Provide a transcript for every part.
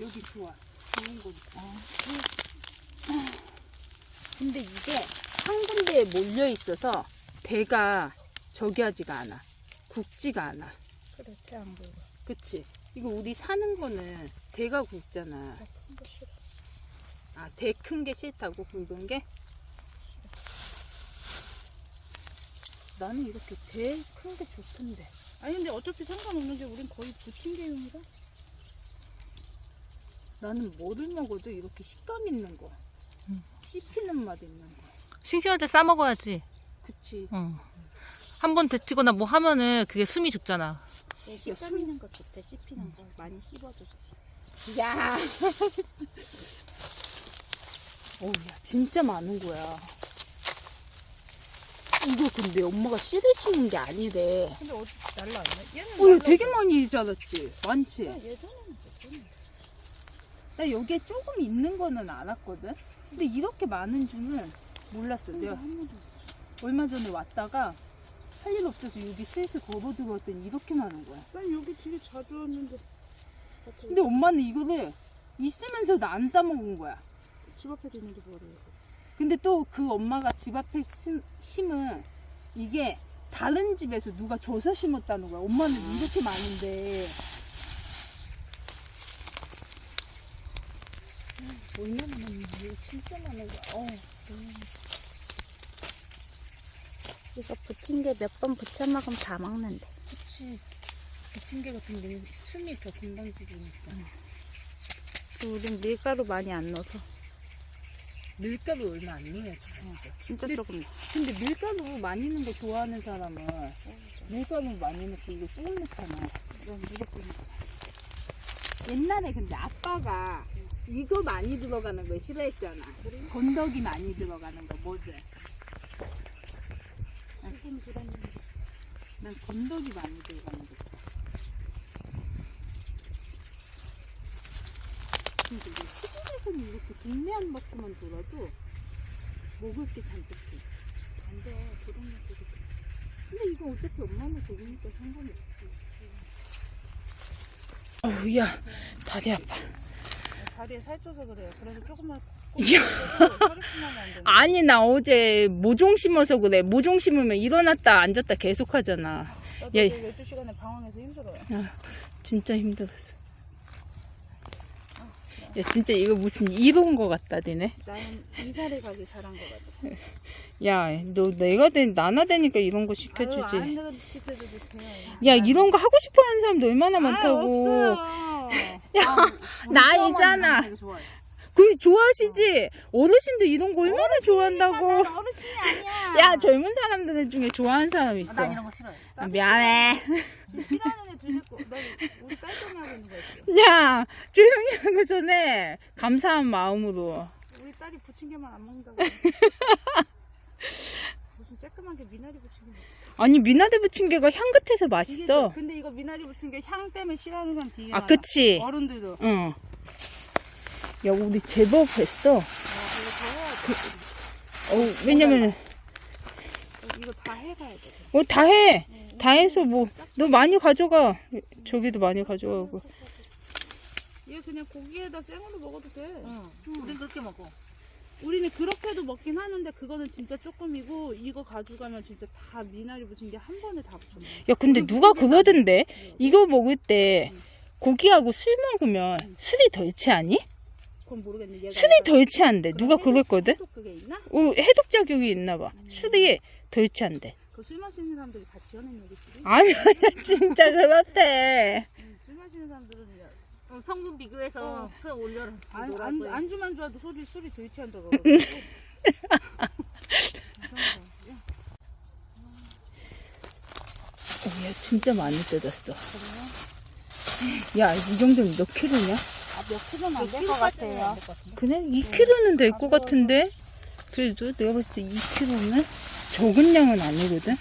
여기 좋아. 좋은 거. 근데 이게 한 군데에 몰려 있어서 대가 저기 하지가 않아. 굵지가 않아. 그래 태양 보고 그치? 이거 우리 사는 거는 대가 굵잖아. 큰거 싫어 아, 대 큰 게 싫다고 굵은 게? 나는 이렇게 대 큰 게 좋던데. 아니 근데 어차피 상관없는 게 우린 거의 부침개용이라 나는 뭐를 먹어도 이렇게 식감 있는 거. 음. 씹히는 맛 있는 거. 싱싱할 때 싸 먹어야지. 그치? 응. 한번 데치거나 뭐 하면은 그게 숨이 죽잖아. 제 식감 있는 거 좋대 씹히는 거 많이 씹어줘 야! 어우, 야, 진짜 많은 거야. 이거 근데 엄마가 씨를 심은 게 아니래. 근데 어디 날라왔네 얘는 어, 이거 되게 많이 자랐지? 많지? 예전에는 됐잖아 나 여기에 조금 있는 거는 알았거든? 근데 이렇게 많은 줄은 몰랐어. 내가 얼마 전에 왔다가 할 일 없어서 여기 슬슬 걸어 들어왔더니 이렇게 많은 거야. 난 여기 되게 자주 왔는데 근데 엄마는 이거를 있으면서도 안 따먹은 거야. 집 앞에 있는데 이거 근데 또 그 엄마가 집 앞에 심, 심은 이게 다른 집에서 누가 줘서 심었다는 거야. 엄마는 이렇게 많은데. 얼마나 많은지 진짜 많은 거야. 어, 이거 부침개 몇 번 부쳐 먹으면 다 먹는데 그치. 부침개 같은 경우 숨이 더 금방 죽으니까. 우린 밀가루 많이 안 넣어서 밀가루 얼마 안 넣어야지 맛있어. 진짜 근데- 조금 근데 밀가루 많이 넣은 거 좋아하는 사람은 밀가루 많이 넣고 이거 조금 넣잖아. 이건 무조건 옛날에 근데 아빠가 이거 많이 들어가는 거 싫어했잖아. 건더기 많이 들어가는 거 뭐지? 난 건더기 많이 들어가는 거. 근데 이게 시골에서는 이렇게 동네 한 바퀴만 돌아도 먹을 게 잔뜩 해. 안돼 그런 것들이 근데 이거 어차피 엄마는 먹으니까 상관이 없지. 어우, 야, 다리 아파. 다리에 살쪄서 그래요 그래서 조금만 아니, 나 어제 모종 심어서 그래. 모종 심으면 일어났다 앉았다 계속 하잖아. 예. 어제 12시간에 방황해서 힘들어요 진짜 힘들었어. 야, 진짜 이거 무슨 이로운 거 같다, 니네. 나는 이사를 가길 잘한 것 같아 야, 너 내가 된, 나나 되니까 이런 거 시켜주지. 아유, 야, 이런 거 하고 싶어 하는 사람도 얼마나 아, 많다고. 없어요 나이잖아. 그 좋아하시지? 어르신들 이런 거 얼마나 좋아한다고. 난 어르신이 아니야 야, 젊은 사람들 중에 좋아하는 사람 있어. 난 이런 거 싫어해. 아, 미안해. 지금 싫어하는 애 둘이 있고 나 우리 딸 때문에 하고 있는 거야 야, 조용히 하고 전에 감사한 마음으로. 우리 딸이 부침개만 안 먹는다고 무슨 쬐끄만 게 미나리 부침개 아니, 미나리 부침개가 향긋해서 맛있어. 또- 근데 이거 미나리 부침개 향 때문에 싫어하는 사람 되게 아, 많아 그치? 어른들도 응. 야, 우리 제법 했어. 아, 이거 더 해야 돼 어, 왜냐면, 이거 다 해가야 돼 어, 다 해. 다 해서 뭐, 너 많이 가져가. 저기도 많이 가져가고. 얘 그냥 고기에다 생으로 먹어도 돼 응. 우린 그렇게 먹어. 우리는 그렇게도 먹긴 하는데 그거는 진짜 조금이고 이거 가져가면 진짜 다 미나리 부침개 한 번에 다 붙여 먹어 야, 근데 누가 그러던데? 이거 먹을 때 고기하고 술 먹으면 술이 덜 취하니? 그건 모르겠네 얘가 술이 덜 취한대. 누가 그랬거든? 또 그게 있나? 어, 해독 작용이 있나 봐. 술이 덜 취한대. 그술 마시는 사람들이 다 지어낸 얘기지 아니, 아니, 진짜 그렇대. 응, 술 마시는 사람들은 어, 성분 비교해서 어. 그냥 올려라. 안, 안, 해. 안주만 좋아도 술이, 술이 그러더라고. 어, 야, 진짜 많이 뜯었어. 야, 이 정도면 몇 킬로냐? 몇 킬로는 안 될 것 같아요 그래? 2kg는 될 것 같은데? 그래도 내가 봤을 때 2kg는 적은 양은 아니거든?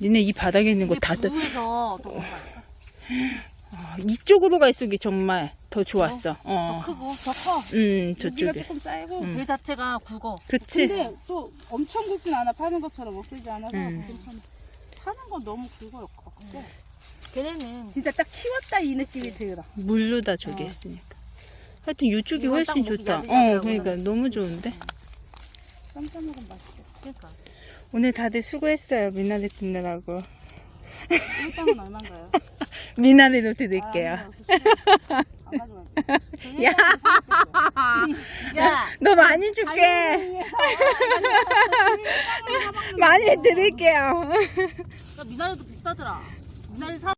니네 이 바닥에 있는 거 다 뜯, 더먹 아, 이쪽으로 갈수록 정말 더 좋았어. 어, 어. 더 어. 크고 더 커. 음, 저쪽에. 조금 짧고 음. 배 자체가 굵어. 그치? 근데 또 엄청 굵진 않아 파는 것처럼 못쓰지 않아서 음. 괜찮아. 파는 건 너무 굵어요. 굵고. 음. 걔네는 진짜 딱 키웠다 이 느낌이 들어. 물로다 어. 저기 했으니까. 하여튼 이쪽이 훨씬 좋다. 어, 그러니까 너무 좋은데. 음. 쌈싸 먹으면 맛있겠다. 그러니까 오늘 다들 수고했어요. 미나리 듣느라고. 일당은 얼마인가요? 미나리 노트 넣을게요. 야, 너 많이 줄게. 많이 드릴게요. 미나리도 비싸더라. 미나리 사.